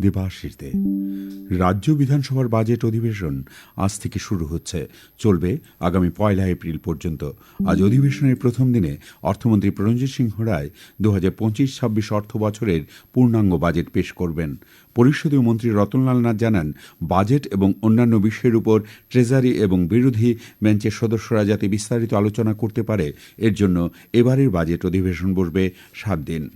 দেবাশিস রাজ্য বিধানসভার বাজেট অধিবেশন আজ থেকে শুরু হচ্ছে। চলবে আগামী পয়লা এপ্রিল পর্যন্ত। আজ অধিবেশনের প্রথম দিনে অর্থমন্ত্রী প্রণজিৎ সিংহ রায় দু হাজার পঁচিশ ছাব্বিশ অর্থ বছরের পূর্ণাঙ্গ বাজেট পেশ করবেন। পরিষদীয় মন্ত্রী রতনলাল নাথ জানান, বাজেট এবং অন্যান্য বিষয়ের উপর ট্রেজারি এবং বিরোধী বেঞ্চের সদস্যরা যাতে বিস্তারিত আলোচনা করতে পারে, এর জন্য এবারের বাজেট অধিবেশন বসবে সাত দিন।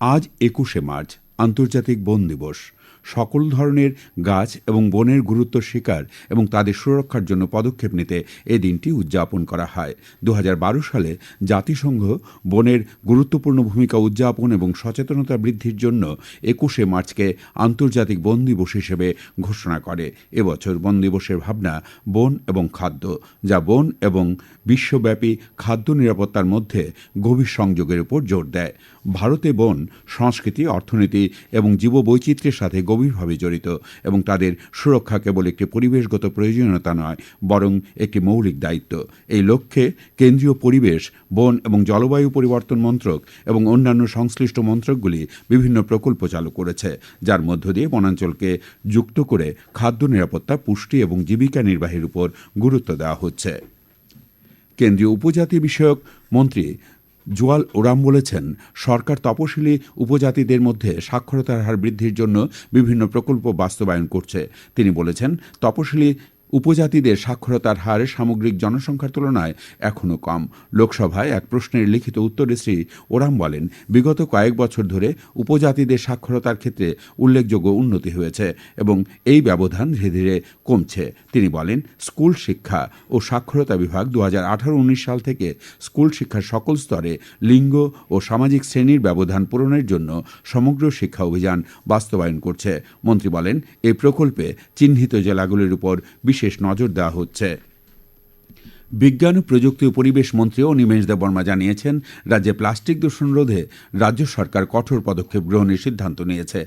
আজ একুশে মার্চ। আন্তর্জাতিক বন দিবস। সকল ধরনের গাছ এবং বনের গুরুত্ব স্বীকার এবং তাদের সুরক্ষার জন্য পদক্ষেপ নিতে এ দিনটি উদযাপন করা হয়। দু হাজার বারো সালে জাতিসংঘ বনের গুরুত্বপূর্ণ ভূমিকা উদযাপন এবং সচেতনতা বৃদ্ধির জন্য একুশে মার্চকে আন্তর্জাতিক বন দিবস হিসেবে ঘোষণা করে। এবছর বন দিবসের ভাবনা বন এবং খাদ্য, যা বন এবং বিশ্বব্যাপী খাদ্য নিরাপত্তার মধ্যে গভীর সংযোগের উপর জোর দেয়। ভারতে বন, সংস্কৃতি, অর্থনীতি এবং জীববৈচিত্র্যের সাথে গভীরভাবে জড়িত এবং তাদের সুরক্ষা কেবল একটি পরিবেশগত প্রয়োজনীয়তা নয়, বরং একটি মৌলিক দায়িত্ব। এই লক্ষ্যে কেন্দ্রীয় পরিবেশ, বন এবং জলবায়ু পরিবর্তন মন্ত্রক এবং অন্যান্য সংশ্লিষ্ট মন্ত্রকগুলি বিভিন্ন প্রকল্প চালু করেছে, যার মধ্য দিয়ে বনাঞ্চলকে যুক্ত করে খাদ্য নিরাপত্তা, পুষ্টি এবং জীবিকা নির্বাহের উপর গুরুত্ব দেওয়া হচ্ছে। কেন্দ্রীয় উপজাতি বিষয়ক মন্ত্রী জোয়াল ওরাম বলেছেন, সরকার তপশিলি উপজাতিদের মধ্যে সাক্ষরতার হার বৃদ্ধির জন্য বিভিন্ন প্রকল্প বাস্তবায়ন করছে। তিনি বলেছেন, তপশিলি উপজাতিদের সাক্ষরতার হার সামগ্রিক জনসংখ্যার তুলনায় এখনও কম। লোকসভায় এক প্রশ্নের লিখিত উত্তরে শ্রী ওরাম বলেন, বিগত কয়েক বছর ধরে উপজাতিদের সাক্ষরতার ক্ষেত্রে উল্লেখযোগ্য উন্নতি হয়েছে এবং এই ব্যবধান ধীরে ধীরে কমছে। তিনি বলেন, স্কুল শিক্ষা ও সাক্ষরতা বিভাগ দু হাজার সাল থেকে স্কুল শিক্ষার সকল স্তরে লিঙ্গ ও সামাজিক শ্রেণির ব্যবধান পূরণের জন্য সমগ্র শিক্ষা অভিযান বাস্তবায়ন করছে। মন্ত্রী বলেন, এই প্রকল্পে চিহ্নিত জেলাগুলির উপর বিশেষ নজর দেওয়া হচ্ছে। বিজ্ঞান ও প্রযুক্তি ও পরিবেশ মন্ত্রী অনিমেষ দেববর্মা জানিয়েছেন, রাজ্যে প্লাস্টিক দূষণ রোধে রাজ্য সরকার কঠোর পদক্ষেপ গ্রহণের সিদ্ধান্ত নিয়েছে।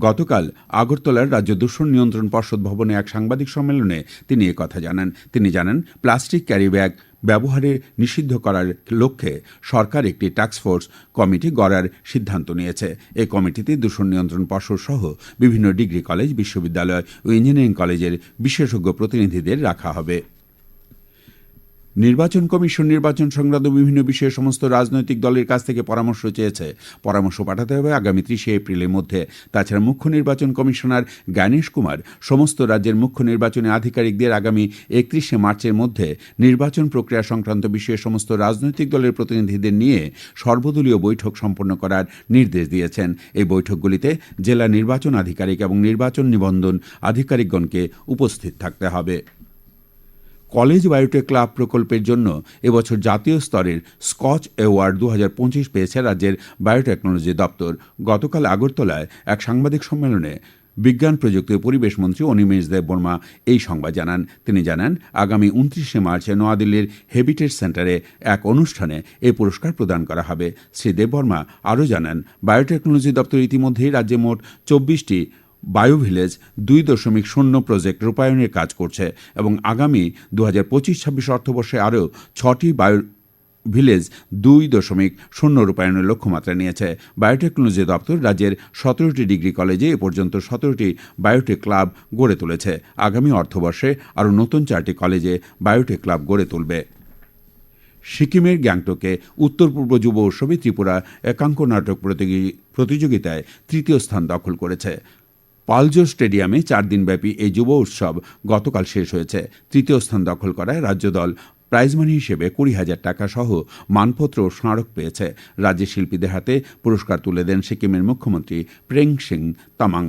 গতকাল আগরতলার রাজ্য দূষণ নিয়ন্ত্রণ পর্ষদ ভবনে এক সাংবাদিক সম্মেলনে তিনি কথা জানান। তিনি জানান, প্লাস্টিক ক্যারি ব্যাগ ব্যবহারে নিষিদ্ধ করার লক্ষ্যে সরকার একটি টাস্কফোর্স কমিটি গড়ার সিদ্ধান্ত নিয়েছে। এই কমিটিতে দূষণ নিয়ন্ত্রণ পর্ষদ সহ বিভিন্ন ডিগ্রি কলেজ, বিশ্ববিদ্যালয় ও ইঞ্জিনিয়ারিং কলেজের বিশেষজ্ঞ প্রতিনিধিদের রাখা হবে। নির্বাচন কমিশন, নির্বাচন সংক্রান্ত বিভিন্ন বিষয়ে সমস্ত রাজনৈতিক দলের কাছ থেকে পরামর্শ চেয়েছে। পরামর্শ পাঠাতে হবে আগামী ত্রিশে এপ্রিলের মধ্যে। তাছাড়া মুখ্য নির্বাচন কমিশনার জ্ঞানেশ কুমার সমস্ত রাজ্যের মুখ্য নির্বাচনী আধিকারিকদের আগামী একত্রিশে মার্চের মধ্যে নির্বাচন প্রক্রিয়া সংক্রান্ত বিষয়ে সমস্ত রাজনৈতিক দলের প্রতিনিধিদের নিয়ে সর্বদলীয় বৈঠক সম্পন্ন করার নির্দেশ দিয়েছেন। এই বৈঠকগুলিতে জেলা নির্বাচন আধিকারিক এবং নির্বাচন নিবন্ধন আধিকারিকগণকে উপস্থিত থাকতে হবে। কলেজ বায়োটেক ক্লাব প্রকল্পের জন্য এবছর জাতীয় স্তরের স্কচ অ্যাওয়ার্ড দু হাজার পঁচিশ পেয়েছে রাজ্যের বায়োটেকনোলজি দপ্তর। গতকাল আগরতলায় এক সাংবাদিক সম্মেলনে বিজ্ঞান, প্রযুক্তি পরিবেশ মন্ত্রী অনিমেষ দেব বর্মা এই সংবাদ জানান। তিনি জানান, আগামী উনত্রিশে মার্চে নয়াদিল্লির হেবিটেট সেন্টারে এক অনুষ্ঠানে এই পুরস্কার প্রদান করা হবে। শ্রী দেববর্মা আরও জানান, বায়োটেকনোলজি দপ্তর ইতিমধ্যেই রাজ্যে মোট চব্বিশটি বায়ো ভিলেজ দুই দশমিক শূন্য প্রজেক্ট রূপায়ণের কাজ করছে এবং আগামী দু হাজার পঁচিশ ছাব্বিশ অর্থবর্ষে আরও ছটি বায়ো ভিলেজ দুই দশমিক শূন্য রূপায়ণের লক্ষ্যমাত্রা নিয়েছে। বায়োটেকনোলজি দপ্তর রাজ্যের সতেরোটি ডিগ্রি কলেজে এ পর্যন্ত সতেরোটি বায়োটেক ক্লাব গড়ে তুলেছে। আগামী অর্থবর্ষে আরও নতুন চারটি কলেজে বায়োটেক ক্লাব গড়ে তুলবে। সিকিমের গ্যাংটকে উত্তর পূর্ব যুব উৎসবে ত্রিপুরা একাঙ্ক নাটক প্রতিযোগী- প্রতিযোগিতায় তৃতীয় স্থান দখল করেছে। পালজো স্টেডিয়ামে চার দিনব্যাপী এই যুব উৎসব গতকাল শেষ হয়েছে। তৃতীয় স্থান দখল করায় রাজ্য দল প্রাইজ মানি হিসেবে কুড়ি হাজার টাকা সহ মানপত্র ও স্মারক পেয়েছে। রাজ্যের শিল্পীদের হাতে পুরস্কার তুলে দেন সিকিমের মুখ্যমন্ত্রী প্রেং সিং তামাং।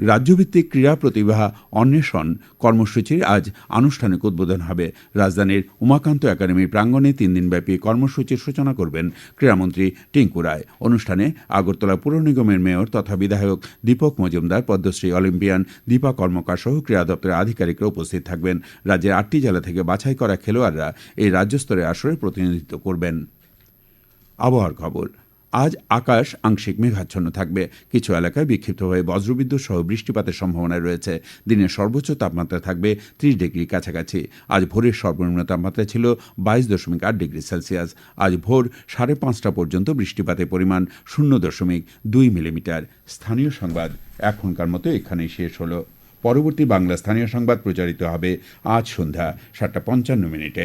রাজ্যভিত্তিক ক্রীড়া প্রতিভা অন্বেষণ কর্মসূচির আজ আনুষ্ঠানিক উদ্বোধন হবে। রাজধানীর উমাকান্ত একাডেমির প্রাঙ্গণে তিন দিনব্যাপী কর্মসূচির সূচনা করবেন ক্রীড়ামন্ত্রী টিঙ্কু রায়। অনুষ্ঠানে আগরতলা পুর নিগমের মেয়র তথা বিধায়ক দীপক মজুমদার, পদ্মশ্রী অলিম্পিয়ান দীপা কর্মকার সহ ক্রীড়া দপ্তরের আধিকারিকরা উপস্থিত থাকবেন। রাজ্যের আটটি জেলা থেকে বাছাই করা খেলোয়াড়রা এই রাজ্যস্তরের আসরে প্রতিনিধিত্ব করবেন। আবহাওয়ার খবর। আজ আকাশ আংশিক মেঘাচ্ছন্ন থাকবে। কিছু এলাকায় বিক্ষিপ্তভাবে বজ্রবিদ্যুৎ সহ বৃষ্টিপাতের সম্ভাবনা রয়েছে। দিনের সর্বোচ্চ তাপমাত্রা থাকবে ত্রিশ ডিগ্রি কাছাকাছি। আজ ভোরের সর্বনিম্ন তাপমাত্রা ছিল বাইশ দশমিক আট ডিগ্রি সেলসিয়াস। আজ ভোর সাড়ে পাঁচটা পর্যন্ত বৃষ্টিপাতের পরিমাণ শূন্য দশমিক দুই মিলিমিটার। স্থানীয় সংবাদ এখনকার মতো এখানেই শেষ হলো। পরবর্তী বাংলা স্থানীয় সংবাদ প্রচারিত হবে আজ সন্ধ্যা সাতটা পঞ্চান্ন মিনিটে।